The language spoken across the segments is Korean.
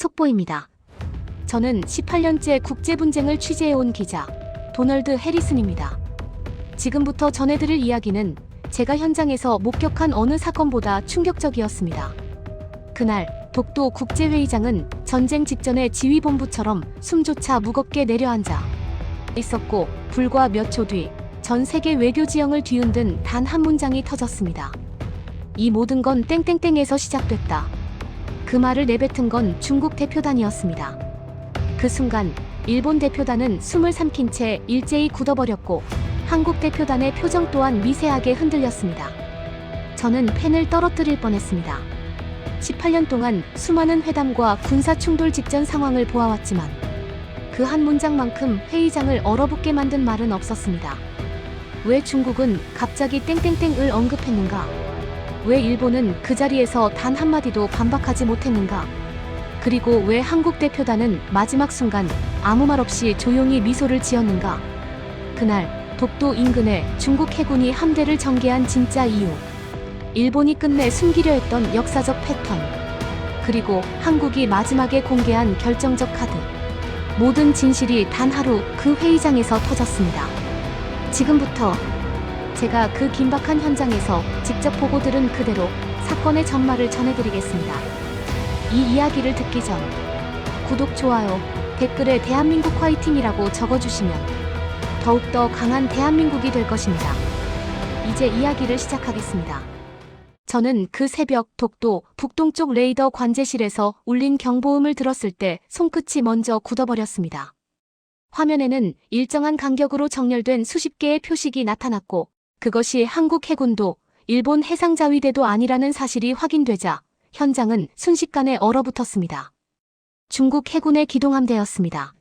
속보입니다. 저는 18년째 국제 분쟁을 취재해온 기자 도널드 해리슨입니다. 지금부터 전해드릴 이야기는 제가 현장에서 목격한 어느 사건보다 충격적이었습니다. 그날 독도 국제회의장은 전쟁 직전의 지휘본부처럼 숨조차 무겁게 내려앉아 있었고 불과 몇 초 뒤 전 세계 외교 지형을 뒤흔든 단 한 문장이 터졌습니다. 이 모든 건 땡땡땡에서 시작됐다. 그 말을 내뱉은 건 중국 대표단이었습니다. 그 순간 일본 대표단은 숨을 삼킨 채 일제히 굳어버렸고 한국 대표단의 표정 또한 미세하게 흔들렸습니다. 저는 펜을 떨어뜨릴 뻔했습니다. 18년 동안 수많은 회담과 군사 충돌 직전 상황을 보아왔지만 그 한 문장만큼 회의장을 얼어붙게 만든 말은 없었습니다. 왜 중국은 갑자기 땡땡땡을 언급했는가? 왜 일본은 그 자리에서 단 한마디도 반박하지 못했는가? 그리고 왜 한국 대표단은 마지막 순간 아무 말 없이 조용히 미소를 지었는가? 그날 독도 인근에 중국 해군이 함대를 전개한 진짜 이유. 일본이 끝내 숨기려 했던 역사적 패턴. 그리고 한국이 마지막에 공개한 결정적 카드. 모든 진실이 단 하루 그 회의장에서 터졌습니다. 지금부터 제가 그 긴박한 현장에서 직접 보고 들은 그대로 사건의 전말을 전해드리겠습니다. 이 이야기를 듣기 전 구독, 좋아요, 댓글에 대한민국 화이팅이라고 적어주시면 더욱더 강한 대한민국이 될 것입니다. 이제 이야기를 시작하겠습니다. 저는 그 새벽 독도 북동쪽 레이더 관제실에서 울린 경보음을 들었을 때 손끝이 먼저 굳어버렸습니다. 화면에는 일정한 간격으로 정렬된 수십 개의 표식이 나타났고 그것이 한국 해군도 일본 해상자위대도 아니라는 사실이 확인되자 현장은 순식간에 얼어붙었습니다. 중국 해군의 기동함대였습니다.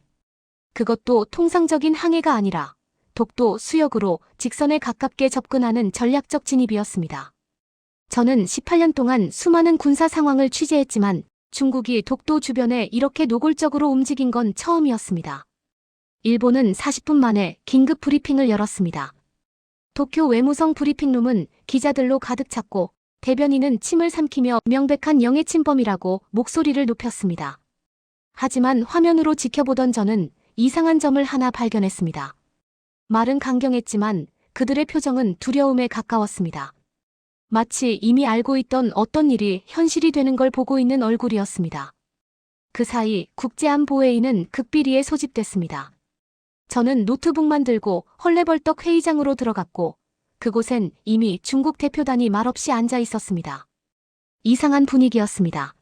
그것도 통상적인 항해가 아니라 독도 수역으로 직선에 가깝게 접근하는 전략적 진입이었습니다. 저는 18년 동안 수많은 군사 상황을 취재했지만 중국이 독도 주변에 이렇게 노골적으로 움직인 건 처음이었습니다. 일본은 40분 만에 긴급 브리핑을 열었습니다. 도쿄 외무성 브리핑룸은 기자들로 가득 찼고 대변인은 침을 삼키며 명백한 영해 침범이라고 목소리를 높였습니다. 하지만 화면으로 지켜보던 저는 이상한 점을 하나 발견했습니다. 말은 강경했지만 그들의 표정은 두려움에 가까웠습니다. 마치 이미 알고 있던 어떤 일이 현실이 되는 걸 보고 있는 얼굴이었습니다. 그 사이 국제안보회의는 극비리에 소집됐습니다. 저는 노트북만 들고 헐레벌떡 회의장으로 들어갔고 그곳엔 이미 중국 대표단이 말없이 앉아 있었습니다. 이상한 분위기였습니다.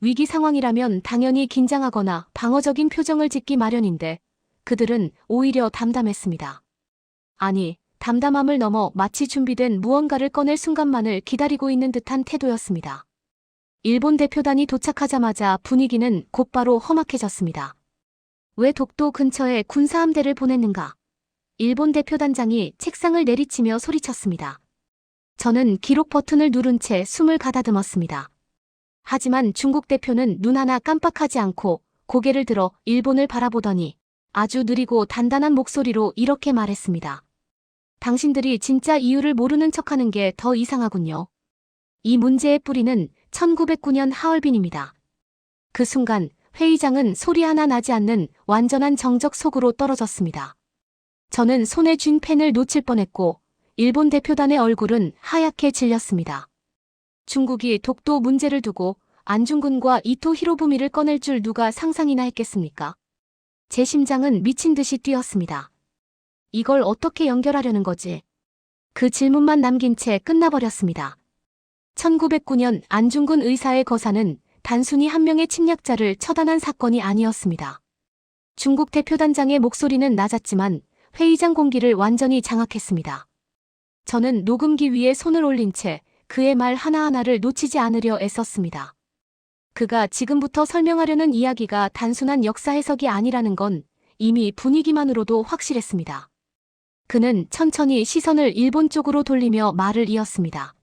위기 상황이라면 당연히 긴장하거나 방어적인 표정을 짓기 마련인데 그들은 오히려 담담했습니다. 아니, 담담함을 넘어 마치 준비된 무언가를 꺼낼 순간만을 기다리고 있는 듯한 태도였습니다. 일본 대표단이 도착하자마자 분위기는 곧바로 험악해졌습니다. 왜 독도 근처에 군사함대를 보냈는가? 일본 대표단장이 책상을 내리치며 소리쳤습니다. 저는 기록 버튼을 누른 채 숨을 가다듬었습니다. 하지만 중국 대표는 눈 하나 깜빡하지 않고 고개를 들어 일본을 바라보더니 아주 느리고 단단한 목소리로 이렇게 말했습니다. 당신들이 진짜 이유를 모르는 척하는 게 더 이상하군요. 이 문제의 뿌리는 1909년 하얼빈입니다. 그 순간 회의장은 소리 하나 나지 않는 완전한 정적 속으로 떨어졌습니다. 저는 손에 쥔 펜을 놓칠 뻔했고 일본 대표단의 얼굴은 하얗게 질렸습니다. 중국이 독도 문제를 두고 안중근과 이토 히로부미를 꺼낼 줄 누가 상상이나 했겠습니까? 제 심장은 미친 듯이 뛰었습니다. 이걸 어떻게 연결하려는 거지? 그 질문만 남긴 채 끝나버렸습니다. 1909년 안중근 의사의 거사는 단순히 한 명의 침략자를 처단한 사건이 아니었습니다. 중국 대표단장의 목소리는 낮았지만 회의장 공기를 완전히 장악했습니다. 저는 녹음기 위에 손을 올린 채 그의 말 하나하나를 놓치지 않으려 애썼습니다. 그가 지금부터 설명하려는 이야기가 단순한 역사 해석이 아니라는 건 이미 분위기만으로도 확실했습니다. 그는 천천히 시선을 일본 쪽으로 돌리며 말을 이었습니다.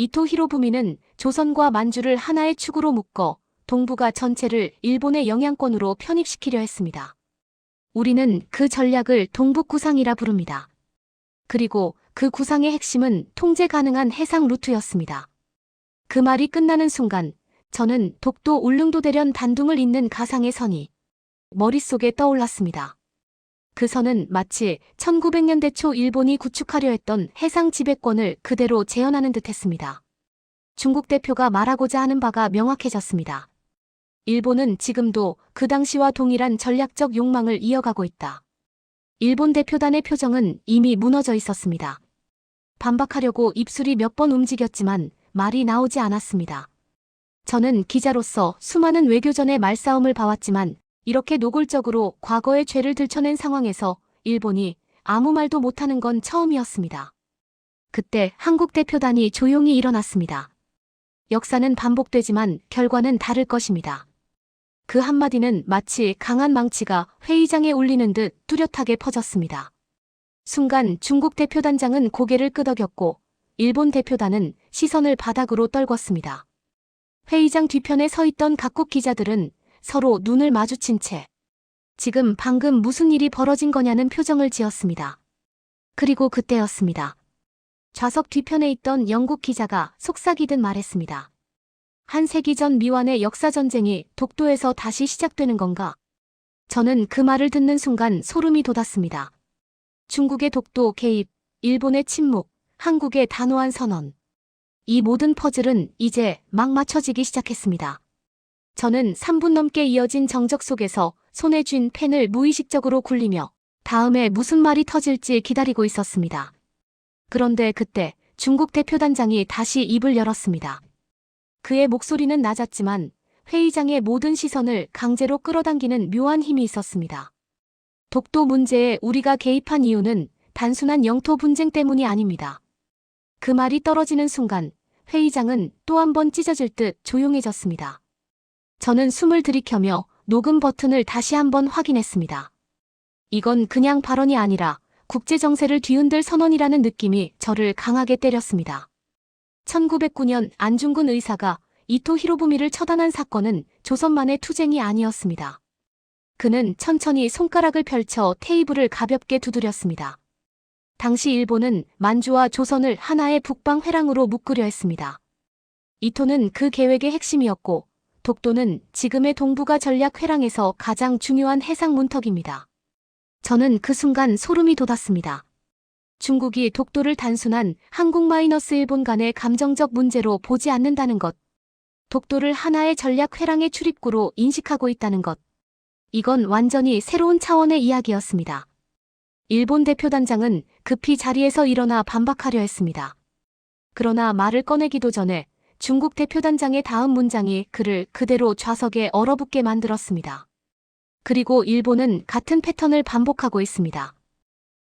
이토 히로부미는 조선과 만주를 하나의 축으로 묶어 동북아 전체를 일본의 영향권으로 편입시키려 했습니다. 우리는 그 전략을 동북구상이라 부릅니다. 그리고 그 구상의 핵심은 통제 가능한 해상 루트였습니다. 그 말이 끝나는 순간 저는 독도 울릉도 대련 단둥을 잇는 가상의 선이 머릿속에 떠올랐습니다. 그 선은 마치 1900년대 초 일본이 구축하려 했던 해상 지배권을 그대로 재현하는 듯 했습니다. 중국 대표가 말하고자 하는 바가 명확해졌습니다. 일본은 지금도 그 당시와 동일한 전략적 욕망을 이어가고 있다. 일본 대표단의 표정은 이미 무너져 있었습니다. 반박하려고 입술이 몇 번 움직였지만 말이 나오지 않았습니다. 저는 기자로서 수많은 외교전의 말싸움을 봐왔지만 이렇게 노골적으로 과거의 죄를 들춰낸 상황에서 일본이 아무 말도 못하는 건 처음이었습니다. 그때 한국 대표단이 조용히 일어났습니다. 역사는 반복되지만 결과는 다를 것입니다. 그 한마디는 마치 강한 망치가 회의장에 울리는 듯 뚜렷하게 퍼졌습니다. 순간 중국 대표단장은 고개를 끄덕였고 일본 대표단은 시선을 바닥으로 떨궜습니다. 회의장 뒤편에 서 있던 각국 기자들은 서로 눈을 마주친 채 지금 방금 무슨 일이 벌어진 거냐는 표정을 지었습니다. 그리고 그때였습니다. 좌석 뒤편에 있던 영국 기자가 속삭이듯 말했습니다. 한 세기 전 미완의 역사 전쟁이 독도에서 다시 시작되는 건가? 저는 그 말을 듣는 순간 소름이 돋았습니다. 중국의 독도 개입, 일본의 침묵, 한국의 단호한 선언. 이 모든 퍼즐은 이제 막 맞춰지기 시작했습니다. 저는 3분 넘게 이어진 정적 속에서 손에 쥔 펜을 무의식적으로 굴리며 다음에 무슨 말이 터질지 기다리고 있었습니다. 그런데 그때 중국 대표단장이 다시 입을 열었습니다. 그의 목소리는 낮았지만 회의장의 모든 시선을 강제로 끌어당기는 묘한 힘이 있었습니다. 독도 문제에 우리가 개입한 이유는 단순한 영토 분쟁 때문이 아닙니다. 그 말이 떨어지는 순간 회의장은 또 한 번 찢어질 듯 조용해졌습니다. 저는 숨을 들이켜며 녹음 버튼을 다시 한번 확인했습니다. 이건 그냥 발언이 아니라 국제 정세를 뒤흔들 선언이라는 느낌이 저를 강하게 때렸습니다. 1909년 안중근 의사가 이토 히로부미를 처단한 사건은 조선만의 투쟁이 아니었습니다. 그는 천천히 손가락을 펼쳐 테이블을 가볍게 두드렸습니다. 당시 일본은 만주와 조선을 하나의 북방 회랑으로 묶으려 했습니다. 이토는 그 계획의 핵심이었고 독도는 지금의 동북아 전략 회랑에서 가장 중요한 해상 문턱입니다. 저는 그 순간 소름이 돋았습니다. 중국이 독도를 단순한 한국 마이너스 일본 간의 감정적 문제로 보지 않는다는 것. 독도를 하나의 전략 회랑의 출입구로 인식하고 있다는 것. 이건 완전히 새로운 차원의 이야기였습니다. 일본 대표단장은 급히 자리에서 일어나 반박하려 했습니다. 그러나 말을 꺼내기도 전에 중국 대표단장의 다음 문장이 그를 그대로 좌석에 얼어붙게 만들었습니다. 그리고 일본은 같은 패턴을 반복하고 있습니다.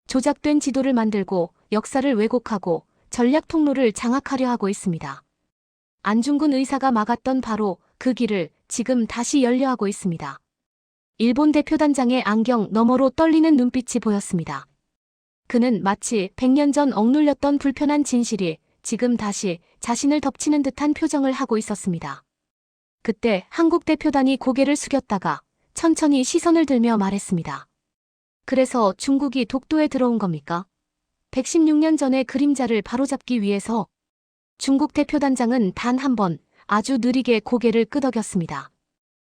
조작된 지도를 만들고 역사를 왜곡하고 전략 통로를 장악하려 하고 있습니다. 안중근 의사가 막았던 바로 그 길을 지금 다시 열려 하고 있습니다. 일본 대표단장의 안경 너머로 떨리는 눈빛이 보였습니다. 그는 마치 100년 전 억눌렸던 불편한 진실이 지금 다시 자신을 덮치는 듯한 표정을 하고 있었습니다. 그때 한국 대표단이 고개를 숙였다가 천천히 시선을 들며 말했습니다. 그래서 중국이 독도에 들어온 겁니까? 116년 전의 그림자를 바로잡기 위해서 중국 대표단장은 단 한 번 아주 느리게 고개를 끄덕였습니다.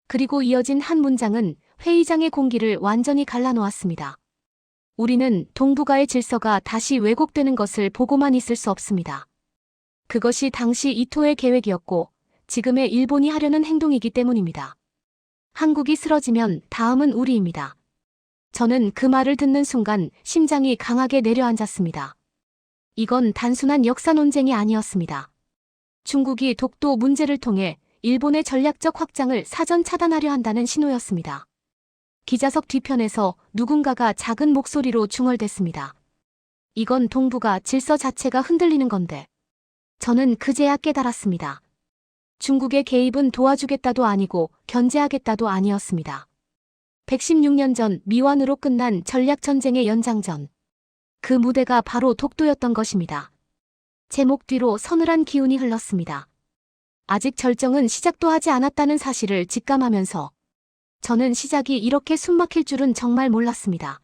그리고 이어진 한 문장은 회의장의 공기를 완전히 갈라놓았습니다. 우리는 동북아의 질서가 다시 왜곡되는 것을 보고만 있을 수 없습니다. 그것이 당시 이토의 계획이었고 지금의 일본이 하려는 행동이기 때문입니다. 한국이 쓰러지면 다음은 우리입니다. 저는 그 말을 듣는 순간 심장이 강하게 내려앉았습니다. 이건 단순한 역사 논쟁이 아니었습니다. 중국이 독도 문제를 통해 일본의 전략적 확장을 사전 차단하려 한다는 신호였습니다. 기자석 뒤편에서 누군가가 작은 목소리로 중얼댔습니다. 이건 동북아 질서 자체가 흔들리는 건데. 저는 그제야 깨달았습니다. 중국의 개입은 도와주겠다도 아니고 견제하겠다도 아니었습니다. 116년 전 미완으로 끝난 전략전쟁의 연장전. 그 무대가 바로 독도였던 것입니다. 제목 뒤로 서늘한 기운이 흘렀습니다. 아직 절정은 시작도 하지 않았다는 사실을 직감하면서 저는 시작이 이렇게 숨막힐 줄은 정말 몰랐습니다.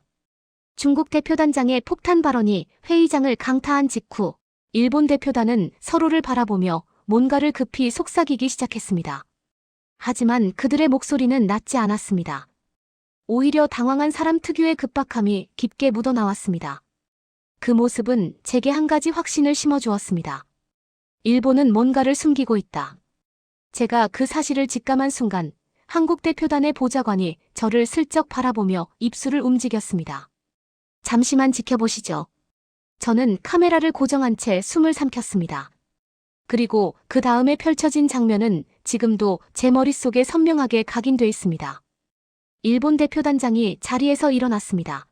중국 대표단장의 폭탄 발언이 회의장을 강타한 직후 일본 대표단은 서로를 바라보며 뭔가를 급히 속삭이기 시작했습니다. 하지만 그들의 목소리는 낮지 않았습니다. 오히려 당황한 사람 특유의 급박함이 깊게 묻어나왔습니다. 그 모습은 제게 한 가지 확신을 심어주었습니다. 일본은 뭔가를 숨기고 있다. 제가 그 사실을 직감한 순간 한국 대표단의 보좌관이 저를 슬쩍 바라보며 입술을 움직였습니다. 잠시만 지켜보시죠. 저는 카메라를 고정한 채 숨을 삼켰습니다. 그리고 그 다음에 펼쳐진 장면은 지금도 제 머릿속에 선명하게 각인돼 있습니다. 일본 대표단장이 자리에서 일어났습니다.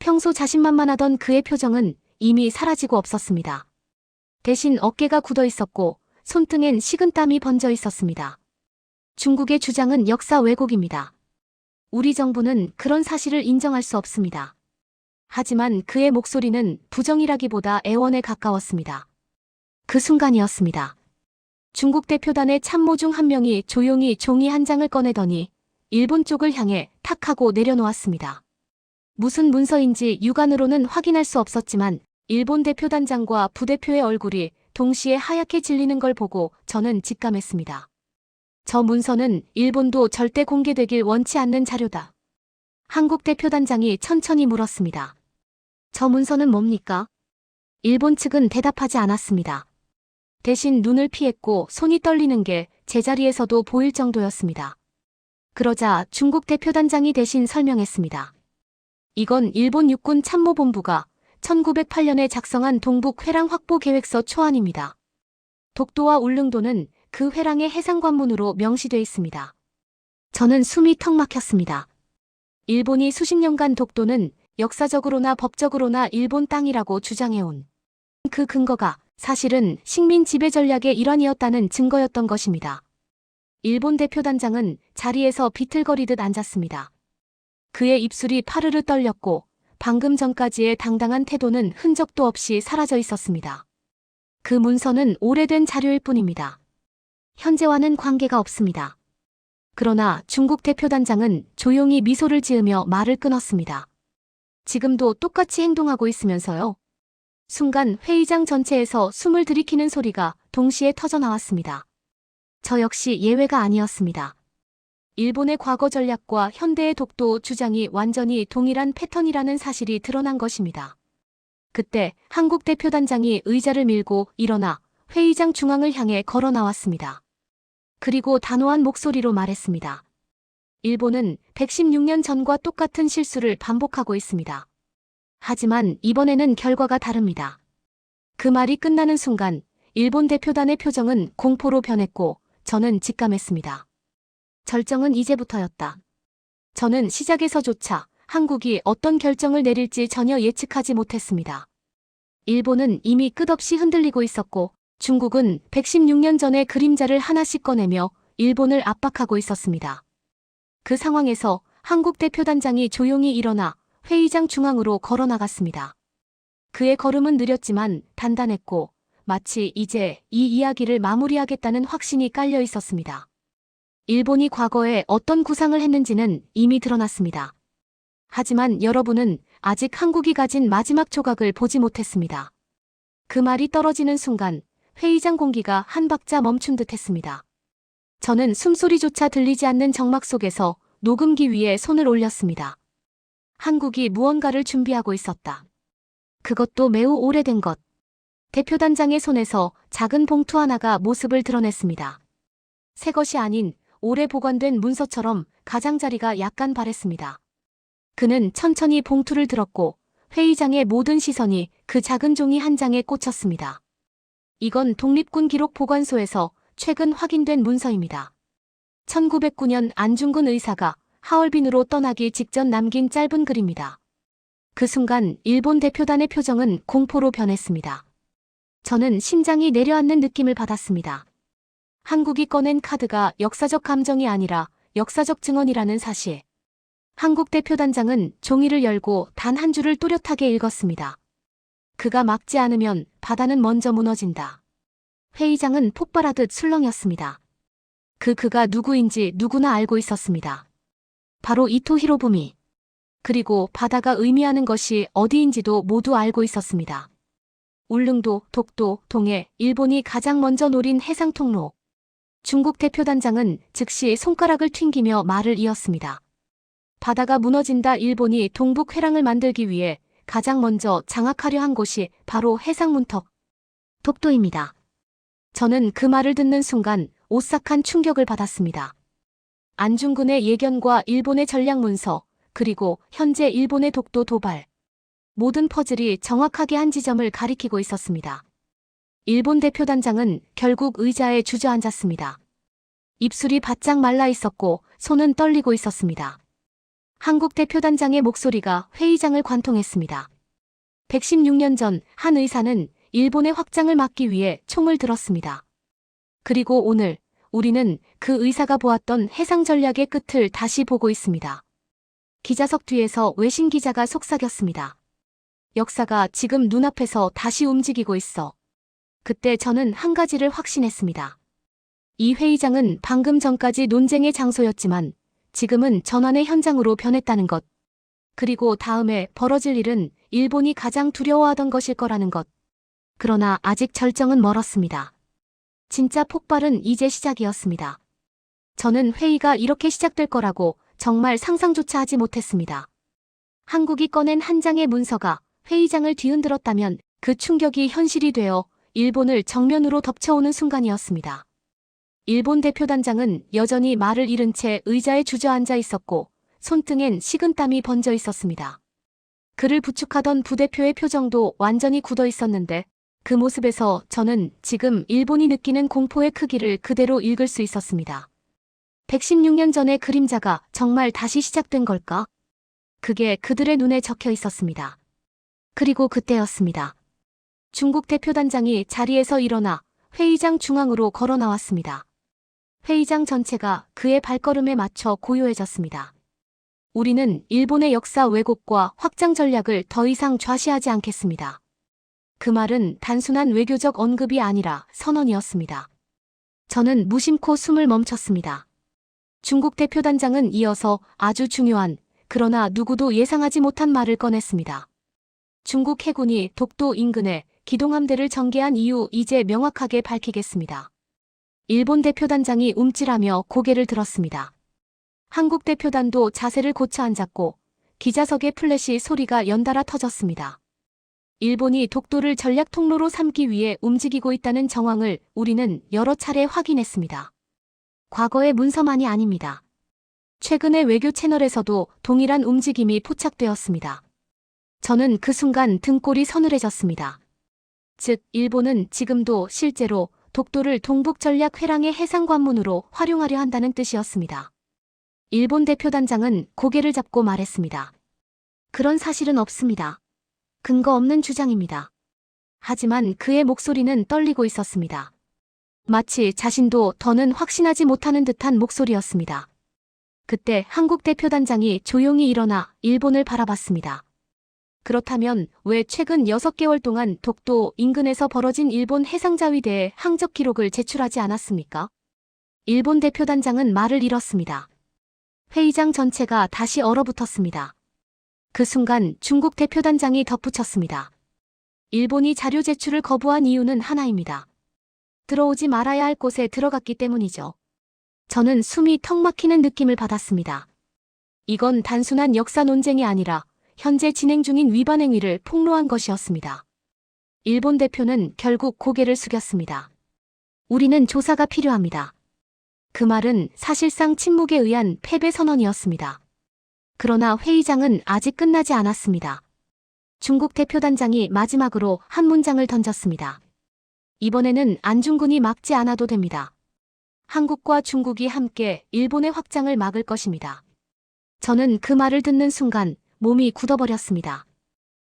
평소 자신만만하던 그의 표정은 이미 사라지고 없었습니다. 대신 어깨가 굳어 있었고 손등엔 식은땀이 번져 있었습니다. 중국의 주장은 역사 왜곡입니다. 우리 정부는 그런 사실을 인정할 수 없습니다. 하지만 그의 목소리는 부정이라기보다 애원에 가까웠습니다. 그 순간이었습니다. 중국 대표단의 참모 중 한 명이 조용히 종이 한 장을 꺼내더니 일본 쪽을 향해 탁 하고 내려놓았습니다. 무슨 문서인지 육안으로는 확인할 수 없었지만 일본 대표단장과 부대표의 얼굴이 동시에 하얗게 질리는 걸 보고 저는 직감했습니다. 저 문서는 일본도 절대 공개되길 원치 않는 자료다. 한국 대표단장이 천천히 물었습니다. 저 문서는 뭡니까? 일본 측은 대답하지 않았습니다. 대신 눈을 피했고 손이 떨리는 게 제자리에서도 보일 정도였습니다. 그러자 중국 대표단장이 대신 설명했습니다. 이건 일본 육군 참모본부가 1908년에 작성한 동북 회랑 확보 계획서 초안입니다. 독도와 울릉도는 그 회랑의 해상 관문으로 명시돼 있습니다. 저는 숨이 턱 막혔습니다. 일본이 수십 년간 독도는 역사적으로나 법적으로나 일본 땅이라고 주장해온 그 근거가 사실은 식민 지배 전략의 일환이었다는 증거였던 것입니다. 일본 대표단장은 자리에서 비틀거리듯 앉았습니다. 그의 입술이 파르르 떨렸고 방금 전까지의 당당한 태도는 흔적도 없이 사라져 있었습니다. 그 문서는 오래된 자료일 뿐입니다. 현재와는 관계가 없습니다. 그러나 중국 대표단장은 조용히 미소를 지으며 말을 끊었습니다. 지금도 똑같이 행동하고 있으면서요. 순간 회의장 전체에서 숨을 들이키는 소리가 동시에 터져 나왔습니다. 저 역시 예외가 아니었습니다. 일본의 과거 전략과 현대의 독도 주장이 완전히 동일한 패턴이라는 사실이 드러난 것입니다. 그때 한국 대표단장이 의자를 밀고 일어나 회의장 중앙을 향해 걸어 나왔습니다. 그리고 단호한 목소리로 말했습니다. 일본은 116년 전과 똑같은 실수를 반복하고 있습니다. 하지만 이번에는 결과가 다릅니다. 그 말이 끝나는 순간 일본 대표단의 표정은 공포로 변했고 저는 직감했습니다. 절정은 이제부터였다. 저는 시작에서조차 한국이 어떤 결정을 내릴지 전혀 예측하지 못했습니다. 일본은 이미 끝없이 흔들리고 있었고 중국은 116년 전의 그림자를 하나씩 꺼내며 일본을 압박하고 있었습니다. 그 상황에서 한국 대표단장이 조용히 일어나 회의장 중앙으로 걸어 나갔습니다. 그의 걸음은 느렸지만 단단했고 마치 이제 이 이야기를 마무리하겠다는 확신이 깔려 있었습니다. 일본이 과거에 어떤 구상을 했는지는 이미 드러났습니다. 하지만 여러분은 아직 한국이 가진 마지막 조각을 보지 못했습니다. 그 말이 떨어지는 순간 회의장 공기가 한 박자 멈춘 듯 했습니다. 저는 숨소리조차 들리지 않는 정막 속에서 녹음기 위에 손을 올렸습니다. 한국이 무언가를 준비하고 있었다. 그것도 매우 오래된 것. 대표단장의 손에서 작은 봉투 하나가 모습을 드러냈습니다. 새 것이 아닌 오래 보관된 문서처럼 가장자리가 약간 바랬습니다. 그는 천천히 봉투를 들었고 회의장의 모든 시선이 그 작은 종이 한 장에 꽂혔습니다. 이건 독립군 기록 보관소에서 최근 확인된 문서입니다. 1909년 안중근 의사가 하얼빈으로 떠나기 직전 남긴 짧은 글입니다. 그 순간 일본 대표단의 표정은 공포로 변했습니다. 저는 심장이 내려앉는 느낌을 받았습니다. 한국이 꺼낸 카드가 역사적 감정이 아니라 역사적 증언이라는 사실. 한국 대표단장은 종이를 열고 단 한 줄을 또렷하게 읽었습니다. 그가 막지 않으면 바다는 먼저 무너진다. 회의장은 폭발하듯 술렁였습니다. 그 그가 누구인지 누구나 알고 있었습니다. 바로 이토 히로부미. 그리고 바다가 의미하는 것이 어디인지도 모두 알고 있었습니다. 울릉도, 독도, 동해, 일본이 가장 먼저 노린 해상 통로. 중국 대표단장은 즉시 손가락을 튕기며 말을 이었습니다. 바다가 무너진다 일본이 동북 회랑을 만들기 위해 가장 먼저 장악하려 한 곳이 바로 해상 문턱 독도입니다. 저는 그 말을 듣는 순간 오싹한 충격을 받았습니다. 안중근의 예견과 일본의 전략 문서, 그리고 현재 일본의 독도 도발. 모든 퍼즐이 정확하게 한 지점을 가리키고 있었습니다. 일본 대표단장은 결국 의자에 주저앉았습니다. 입술이 바짝 말라 있었고 손은 떨리고 있었습니다. 한국 대표단장의 목소리가 회의장을 관통했습니다. 116년 전 한 의사는 일본의 확장을 막기 위해 총을 들었습니다. 그리고 오늘 우리는 그 의사가 보았던 해상 전략의 끝을 다시 보고 있습니다. 기자석 뒤에서 외신 기자가 속삭였습니다. 역사가 지금 눈앞에서 다시 움직이고 있어. 그때 저는 한 가지를 확신했습니다. 이 회의장은 방금 전까지 논쟁의 장소였지만 지금은 전환의 현장으로 변했다는 것. 그리고 다음에 벌어질 일은 일본이 가장 두려워하던 것일 거라는 것. 그러나 아직 절정은 멀었습니다. 진짜 폭발은 이제 시작이었습니다. 저는 회의가 이렇게 시작될 거라고 정말 상상조차 하지 못했습니다. 한국이 꺼낸 한 장의 문서가 회의장을 뒤흔들었다면 그 충격이 현실이 되어 일본을 정면으로 덮쳐오는 순간이었습니다. 일본 대표단장은 여전히 말을 잃은 채 의자에 주저앉아 있었고 손등엔 식은땀이 번져 있었습니다. 그를 부축하던 부대표의 표정도 완전히 굳어 있었는데 그 모습에서 저는 지금 일본이 느끼는 공포의 크기를 그대로 읽을 수 있었습니다. 116년 전의 그림자가 정말 다시 시작된 걸까? 그게 그들의 눈에 적혀 있었습니다. 그리고 그때였습니다. 중국 대표단장이 자리에서 일어나 회의장 중앙으로 걸어 나왔습니다. 회의장 전체가 그의 발걸음에 맞춰 고요해졌습니다. 우리는 일본의 역사 왜곡과 확장 전략을 더 이상 좌시하지 않겠습니다. 그 말은 단순한 외교적 언급이 아니라 선언이었습니다. 저는 무심코 숨을 멈췄습니다. 중국 대표단장은 이어서 아주 중요한 그러나 누구도 예상하지 못한 말을 꺼냈습니다. 중국 해군이 독도 인근에 기동함대를 전개한 이유 이제 명확하게 밝히겠습니다. 일본 대표단장이 움찔하며 고개를 들었습니다. 한국 대표단도 자세를 고쳐 앉았고 기자석의 플래시 소리가 연달아 터졌습니다. 일본이 독도를 전략 통로로 삼기 위해 움직이고 있다는 정황을 우리는 여러 차례 확인했습니다. 과거의 문서만이 아닙니다. 최근의 외교 채널에서도 동일한 움직임이 포착되었습니다. 저는 그 순간 등골이 서늘해졌습니다. 즉, 일본은 지금도 실제로 독도를 동북 전략 회랑의 해상 관문으로 활용하려 한다는 뜻이었습니다. 일본 대표단장은 고개를 잡고 말했습니다. 그런 사실은 없습니다. 근거 없는 주장입니다. 하지만 그의 목소리는 떨리고 있었습니다. 마치 자신도 더는 확신하지 못하는 듯한 목소리였습니다. 그때 한국 대표단장이 조용히 일어나 일본을 바라봤습니다. 그렇다면 왜 최근 6개월 동안 독도 인근에서 벌어진 일본 해상자위대의 항적 기록을 제출하지 않았습니까? 일본 대표단장은 말을 잃었습니다. 회의장 전체가 다시 얼어붙었습니다. 그 순간 중국 대표단장이 덧붙였습니다. 일본이 자료 제출을 거부한 이유는 하나입니다. 들어오지 말아야 할 곳에 들어갔기 때문이죠. 저는 숨이 턱 막히는 느낌을 받았습니다. 이건 단순한 역사 논쟁이 아니라 현재 진행 중인 위반 행위를 폭로한 것이었습니다. 일본 대표는 결국 고개를 숙였습니다. 우리는 조사가 필요합니다. 그 말은 사실상 침묵에 의한 패배 선언이었습니다. 그러나 회의장은 아직 끝나지 않았습니다. 중국 대표단장이 마지막으로 한 문장을 던졌습니다. 이번에는 안중근이 막지 않아도 됩니다. 한국과 중국이 함께 일본의 확장을 막을 것입니다. 저는 그 말을 듣는 순간 몸이 굳어버렸습니다.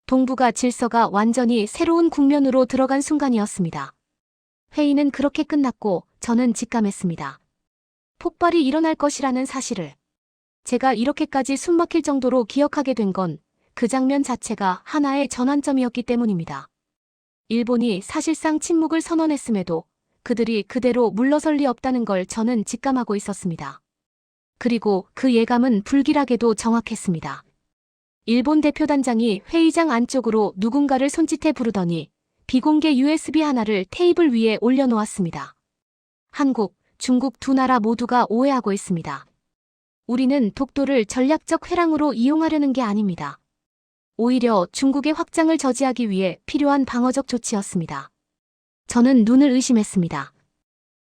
동북아 질서가 완전히 새로운 국면으로 들어간 순간이었습니다. 회의는 그렇게 끝났고 저는 직감했습니다. 폭발이 일어날 것이라는 사실을. 제가 이렇게까지 숨막힐 정도로 기억하게 된 건 그 장면 자체가 하나의 전환점이었기 때문입니다. 일본이 사실상 침묵을 선언했음에도 그들이 그대로 물러설 리 없다는 걸 저는 직감하고 있었습니다. 그리고 그 예감은 불길하게도 정확했습니다. 일본 대표단장이 회의장 안쪽으로 누군가를 손짓해 부르더니 비공개 USB 하나를 테이블 위에 올려놓았습니다. 한국, 중국 두 나라 모두가 오해하고 있습니다. 우리는 독도를 전략적 회랑으로 이용하려는 게 아닙니다. 오히려 중국의 확장을 저지하기 위해 필요한 방어적 조치였습니다. 저는 눈을 의심했습니다.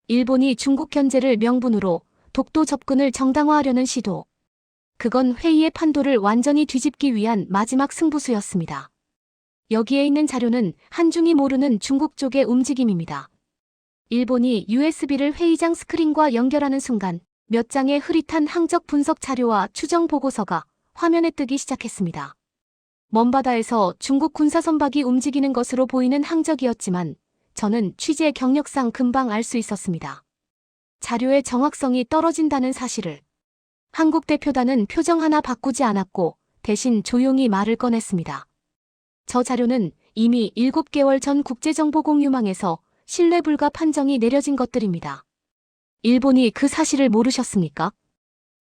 일본이 중국 견제를 명분으로 독도 접근을 정당화하려는 시도. 그건 회의의 판도를 완전히 뒤집기 위한 마지막 승부수였습니다. 여기에 있는 자료는 한중이 모르는 중국 쪽의 움직임입니다. 일본이 USB를 회의장 스크린과 연결하는 순간 몇 장의 흐릿한 항적 분석 자료와 추정 보고서가 화면에 뜨기 시작했습니다. 먼바다에서 중국 군사 선박이 움직이는 것으로 보이는 항적이었지만 저는 취재 경력상 금방 알 수 있었습니다. 자료의 정확성이 떨어진다는 사실을. 한국 대표단은 표정 하나 바꾸지 않았고 대신 조용히 말을 꺼냈습니다. 저 자료는 이미 7개월 전 국제정보공유망에서 신뢰 불가 판정이 내려진 것들입니다. 일본이 그 사실을 모르셨습니까?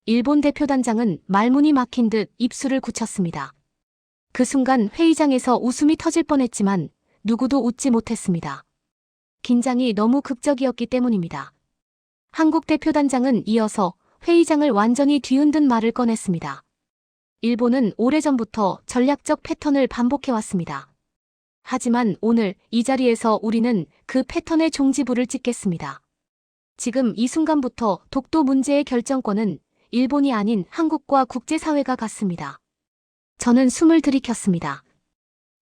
일본 대표단장은 말문이 막힌 듯 입술을 굳혔습니다. 그 순간 회의장에서 웃음이 터질 뻔했지만 누구도 웃지 못했습니다. 긴장이 너무 극적이었기 때문입니다. 한국 대표단장은 이어서 회의장을 완전히 뒤흔든 말을 꺼냈습니다. 일본은 오래전부터 전략적 패턴을 반복해왔습니다. 하지만 오늘 이 자리에서 우리는 그 패턴의 종지부를 찍겠습니다. 지금 이 순간부터 독도 문제의 결정권은 일본이 아닌 한국과 국제사회가 갖습니다. 저는 숨을 들이켰습니다.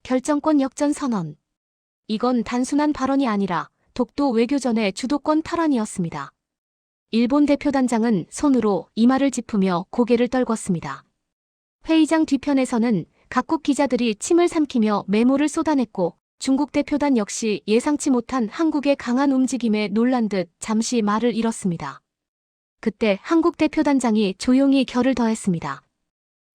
결정권 역전 선언. 이건 단순한 발언이 아니라 독도 외교전의 주도권 탈환이었습니다. 일본 대표단장은 손으로 이마를 짚으며 고개를 떨궜습니다. 회의장 뒤편에서는 각국 기자들이 침을 삼키며 메모를 쏟아냈고 중국 대표단 역시 예상치 못한 한국의 강한 움직임에 놀란 듯 잠시 말을 잃었습니다. 그때 한국 대표단장이 조용히 결을 더했습니다.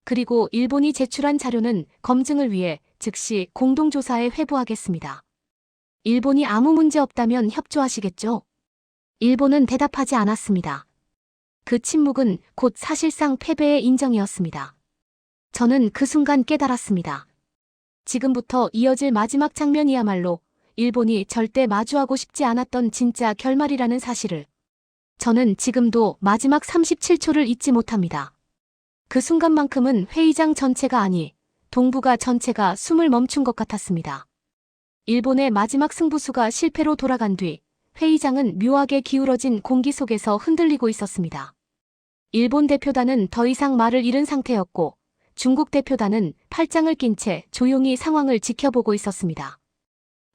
그리고 일본이 제출한 자료는 검증을 위해 즉시 공동조사에 회부하겠습니다. 일본이 아무 문제 없다면 협조하시겠죠? 일본은 대답하지 않았습니다. 그 침묵은 곧 사실상 패배의 인정이었습니다. 저는 그 순간 깨달았습니다. 지금부터 이어질 마지막 장면이야말로 일본이 절대 마주하고 싶지 않았던 진짜 결말이라는 사실을 저는 지금도 마지막 37초를 잊지 못합니다. 그 순간만큼은 회의장 전체가 아니 동북아 전체가 숨을 멈춘 것 같았습니다. 일본의 마지막 승부수가 실패로 돌아간 뒤 회의장은 묘하게 기울어진 공기 속에서 흔들리고 있었습니다. 일본 대표단은 더 이상 말을 잃은 상태였고 중국 대표단은 팔짱을 낀 채 조용히 상황을 지켜보고 있었습니다.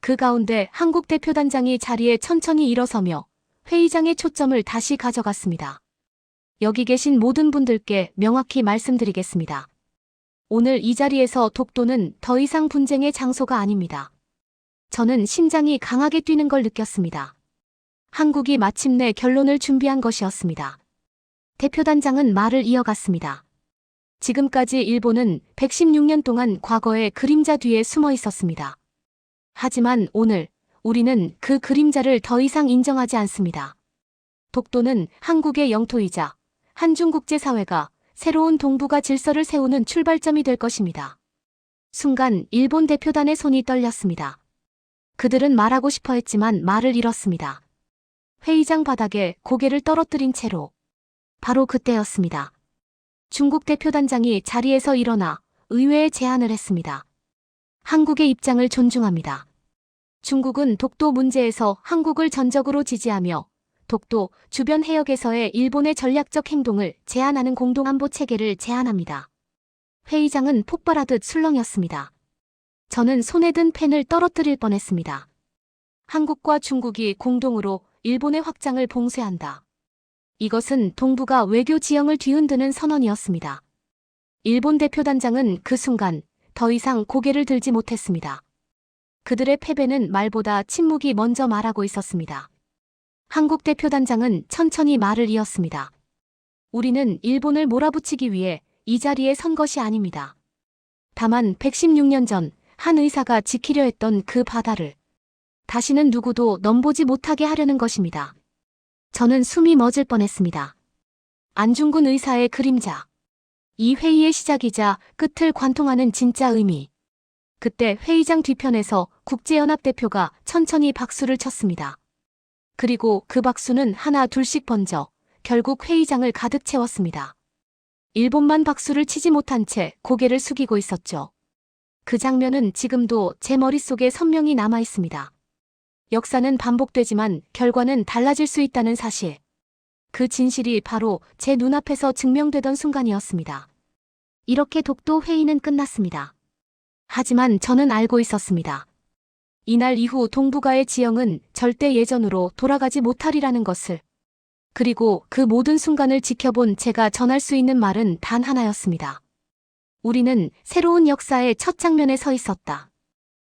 그 가운데 한국 대표단장이 자리에 천천히 일어서며 회의장의 초점을 다시 가져갔습니다. 여기 계신 모든 분들께 명확히 말씀드리겠습니다. 오늘 이 자리에서 독도는 더 이상 분쟁의 장소가 아닙니다. 저는 심장이 강하게 뛰는 걸 느꼈습니다. 한국이 마침내 결론을 준비한 것이었습니다. 대표단장은 말을 이어갔습니다. 지금까지 일본은 116년 동안 과거의 그림자 뒤에 숨어 있었습니다. 하지만 오늘 우리는 그 그림자를 더 이상 인정하지 않습니다. 독도는 한국의 영토이자 한중국제사회가 새로운 동북아 질서를 세우는 출발점이 될 것입니다. 순간 일본 대표단의 손이 떨렸습니다. 그들은 말하고 싶어 했지만 말을 잃었습니다. 회의장 바닥에 고개를 떨어뜨린 채로 바로 그때였습니다. 중국 대표단장이 자리에서 일어나 의회에 제안을 했습니다. 한국의 입장을 존중합니다. 중국은 독도 문제에서 한국을 전적으로 지지하며 독도 주변 해역에서의 일본의 전략적 행동을 제한하는 공동안보 체계를 제안합니다. 회의장은 폭발하듯 술렁였습니다. 저는 손에 든 펜을 떨어뜨릴 뻔했습니다. 한국과 중국이 공동으로 일본의 확장을 봉쇄한다. 이것은 동북아 외교 지형을 뒤흔드는 선언이었습니다. 일본 대표단장은 그 순간 더 이상 고개를 들지 못했습니다. 그들의 패배는 말보다 침묵이 먼저 말하고 있었습니다. 한국 대표단장은 천천히 말을 이었습니다. 우리는 일본을 몰아붙이기 위해 이 자리에 선 것이 아닙니다. 다만 116년 전 한 의사가 지키려 했던 그 바다를 다시는 누구도 넘보지 못하게 하려는 것입니다. 저는 숨이 멎을 뻔했습니다. 안중근 의사의 그림자. 이 회의의 시작이자 끝을 관통하는 진짜 의미. 그때 회의장 뒤편에서 국제연합 대표가 천천히 박수를 쳤습니다. 그리고 그 박수는 하나 둘씩 번져 결국 회의장을 가득 채웠습니다. 일본만 박수를 치지 못한 채 고개를 숙이고 있었죠. 그 장면은 지금도 제 머릿속에 선명히 남아 있습니다. 역사는 반복되지만 결과는 달라질 수 있다는 사실. 그 진실이 바로 제 눈앞에서 증명되던 순간이었습니다. 이렇게 독도 회의는 끝났습니다. 하지만 저는 알고 있었습니다. 이날 이후 동북아의 지형은 절대 예전으로 돌아가지 못하리라는 것을. 그리고 그 모든 순간을 지켜본 제가 전할 수 있는 말은 단 하나였습니다. 우리는 새로운 역사의 첫 장면에 서 있었다.